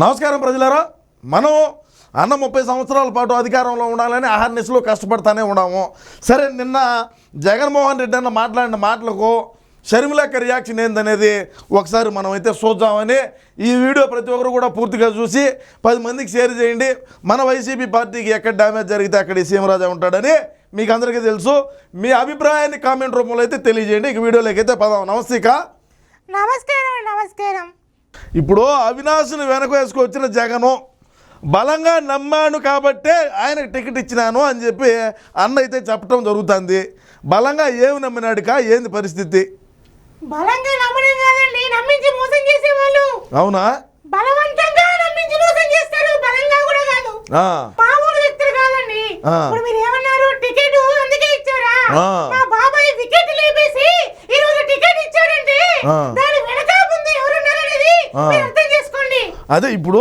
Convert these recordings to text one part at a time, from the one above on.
నమస్కారం ప్రజలారా. మనం అన్న ముప్పై సంవత్సరాల పాటు అధికారంలో ఉండాలని అహర్నిశలో కష్టపడతానే ఉన్నాము. సరే నిన్న జగన్మోహన్ రెడ్డి అన్న మాట్లాడిన మాటలకు షర్మిలక్క రియాక్షన్ ఏందనేది ఒకసారి మనం అయితే చూద్దామని ఈ వీడియో ప్రతి ఒక్కరు కూడా పూర్తిగా చూసి పది మందికి షేర్ చేయండి. మన వైసీపీ పార్టీకి ఎక్కడ డ్యామేజ్ జరిగితే అక్కడ సీమరాజా ఉంటాడని మీకు అందరికీ తెలుసు. మీ అభిప్రాయాన్ని కామెంట్ రూపంలో అయితే తెలియజేయండి. ఇక వీడియోలోకి అయితే పదాం. నమస్తే నమస్కారం నమస్కారం. ఇప్పుడు అవినాష్ని వెనక వేసుకొచ్చిన జగను బలంగా నమ్మాను కాబట్టే ఆయనకు టికెట్ ఇచ్చినాను అని చెప్పి అన్న అయితే చెప్పడం జరుగుతుంది. బలంగా ఏమి నమ్మినాడుక ఏంది పరిస్థితి? బలంగా నమ్మడం కాదండి నమ్మించి మోసం చేసేవాళ్ళు. అవునా? బలవంతంగా నమ్మించి మోసం చేస్తారు బలంగా కూడా కాదు. ఆ, మామూలు వ్యక్తులు కాదండి. ఆ. ఇప్పుడు మీరు ఏమన్నారు టికెట్ అందుకే ఇచ్చారా? ఆ. మా బాబాయ్ వికెట్ లేపేసి ఈ రోజు టికెట్. దాని అదే ఇప్పుడు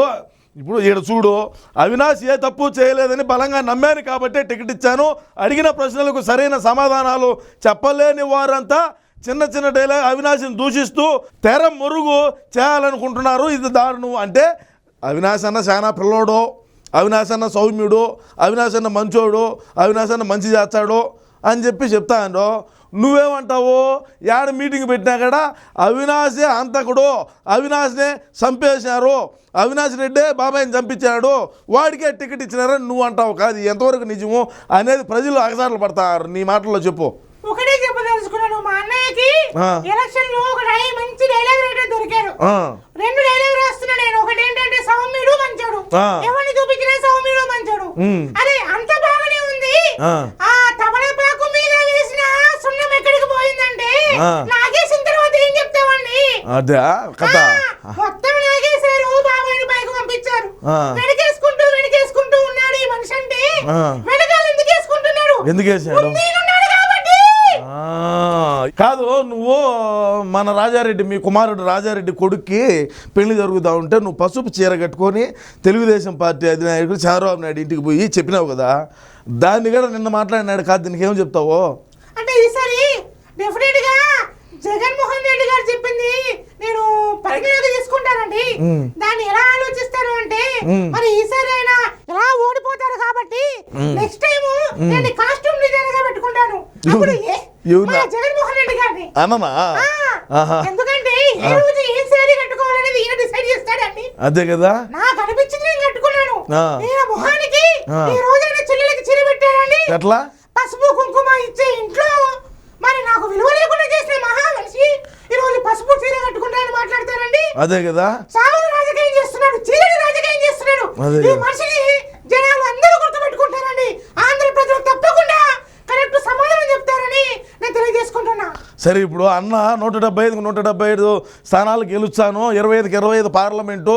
ఇప్పుడు ఈడ చూడు అవినాష్ ఏ తప్పు చేయలేదని బలంగా నమ్మాను కాబట్టే టికెట్ ఇచ్చాను. అడిగిన ప్రశ్నలకు సరైన సమాధానాలు చెప్పలేని వారంతా చిన్న చిన్న డైలాగ్ అవినాష్ని దూషిస్తూ తెర మురుగు చేయాలనుకుంటున్నారు. ఇది దారుణం అంటే అవినాష్ అన్న చాలా పిల్లోడు అవినాష్ అన్న సౌమ్యుడు అవినాష్ అన్న మంచోడు అవినాష్ అన్న మంచి చేస్తాడు అని చెప్పి చెప్తాను నువ్వేమంటావు? యాడ మీటింగ్ పెట్టినా కూడా అవినాశే అంతకుడు అవినాష్నే చంపేశారు. అవినాష్ రెడ్డే బాబాయ్ని చంపించాడు. వాడికే టికెట్ ఇచ్చినారని నువ్వు అంటావు కాదు. ఎంతవరకు నిజము అనేది ప్రజలు అగసాట్లు పడతారు. నీ మాటల్లో చెప్పు. ఒకటే చెప్పదలుచుకున్నాను మా అన్నయ్యకి ఆ. ఎలక్షన్లో ఒక డై- మంచి డైలాగ్ రైటర్ దొరికారు. ఆ, రెండు డైలాగ్ రాస్తున్నా నేను. ఒకటి ఏంటంటే సౌమ్యుడు మంచోడు. ఆ. ఎవరిని చూపించినా సౌమ్యుడు మంచోడు. ఉమ్. అదే అంత బాగానే ఉంది. నాగేసిన తర్వాత ఏం చెప్తావండి అదే కథ. మొత్తం నాగేశారు బాబాయ్ని పైకి పంపించారు. వెనకేసుకుంటూ వెనకేసుకుంటూ ఉన్నాడు ఈ మనిషి అంటే. వెనకాల ఎందుకు వేసుకుంటున్నాడు? ఎందుకు వేసాడు? కాదు నువ్వు మన రాజారెడ్డి మీ కుమారుడు రాజారెడ్డి కొడుక్కి పెళ్ళి జరుగుతూ ఉంటే నువ్వు పసుపు చీర కట్టుకొని తెలుగుదేశం పార్టీ అధినాయకుడు చంద్రబాబు నాయుడు ఇంటికి పోయి చెప్పినావు కదా. దాన్ని కూడా నిన్న మాట్లాడినాడు కాదు దీనికి ఏం చెప్తావు? అంటే డెఫినెట్గా జగన్మోహన్ రెడ్డి గారు చెప్పింది నేను పరిగణలోకి తీసుకుంటానండి. దాన్ని ఎలా ఆలోచిస్తారు అంటే. మరి ఈసారి ఆయన ఎలా ఓడిపోతారు కాబట్టి నెక్స్ట్ టైం నేను కాస్ట్యూమ్ డిజైనర్గా పెట్టుకుంటాను. అప్పుడు జగన్మోహన్ రెడ్డి గారిని. ఎందుకంటే ఏ రోజు ఏ శారీ కట్టుకోవాలనేది ఈయన డిసైడ్ చేస్తాడండి. అదే కదా? నాకు అనిపించింది నేను కట్టుకున్నాను. ఈయన మొహానికి. ఈ రోజు ఆయన చెల్లెలకి చీర పెట్టాడండి ఎట్లా? పసుపు కుంకుమ ఇచ్చే ఇంట్లో మరి నాకు విలువ లేకుండా చేసిన మహా మనిషి ఈ రోజు పసుపు చీర కట్టుకుంటానని మాట్లాడతారండి. అదే కదా. చావును రాజకీయం చేస్తున్నాడు చీరని రాజకీయం చేస్తున్నాడు. ఈ. మనిషిని జనాలు అందరూ గుర్తుపెట్టుకుంటారండి. ఆంధ్ర ప్రజలు తప్పకుండా కరెక్ట్ సమాధానం చెప్తారని నేను తెలియజేసుకుంటున్నా. సరే ఇప్పుడు అన్న నూట డెబ్బై ఐదుకు నూట డెబ్బై ఐదు స్థానాలు గెలుస్తాను. ఇరవై ఐదుకి ఇరవై ఐదు పార్లమెంటు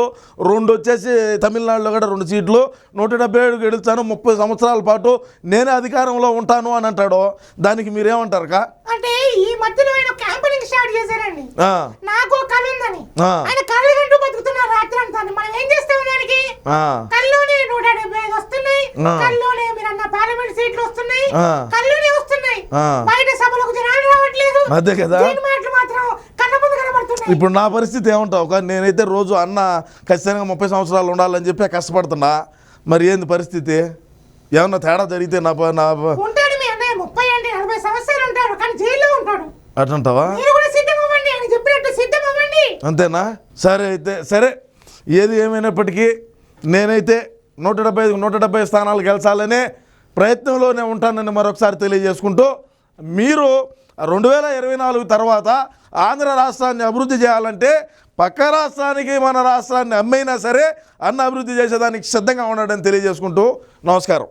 రెండు వచ్చేసి తమిళనాడులో కూడా రెండు సీట్లు. నూట డెబ్బై ఏడు గెలుస్తాను ముప్పై సంవత్సరాల పాటు నేనే అధికారంలో ఉంటాను అని అంటాడు. దానికి మీరేమంటారు కా అంటే ఈ మధ్యలో ఆయన క్యాంపెయినింగ్ స్టార్ట్ చేశారండి. నాకు కళ ఉందని. ఆయన కళ్ళు కంటూ బతుకుతున్నారు రాత్రి అంతా మనం ఏం చేస్తాం దానికి? కల్లోనే నూట డెబ్బై ఐదు వస్తున్నాయి. కల్లోనే మీరు అన్న పార్లమెంట్ సీట్లు వస్తున్నాయి. కల్లోనే వస్తున్నాయి. బయట సభలకు జనాలు రావట్లేదు. అదే కదా. మాటలు మాత్రం ఇప్పుడు నా పరిస్థితి ఏమంటావు? కా నేనైతే రోజు అన్న ఖచ్చితంగా ముప్పై సంవత్సరాలు ఉండాలని చెప్పి కష్టపడుతున్నా. మరి ఏంది పరిస్థితి? ఏమన్నా తేడా జరిగితే నా నా ప- ఉంటాడు మీ అన్నయ్య ముప్పై అంటే నలభై సంవత్సరాలు ఉంటాడు కానీ జైల్లో ఉంటాడు అట్లంటావా మీరు కూడా సిద్ధం అవ్వండి ఆయన చెప్పినట్టు సిద్ధం అవ్వండి అంతేనా? సరే అయితే సరే. ఏది ఏమైనప్పటికీ నేనైతే నూట డెబ్బై ఐదు నూట డెబ్బై స్థానాలు గెలిచాలనే ప్రయత్నంలోనే ఉంటానని మరొకసారి తెలియజేసుకుంటూ మీరు రెండు వేల ఇరవై నాలుగు తర్వాత ఆంధ్ర రాష్ట్రాన్ని అభివృద్ధి చేయాలంటే పక్క రాష్ట్రానికి మన రాష్ట్రాన్ని అమ్మైనా సరే అన్న అభివృద్ధి చేసేదానికి సిద్ధంగా ఉన్నాడని తెలియజేసుకుంటూ నమస్కారం.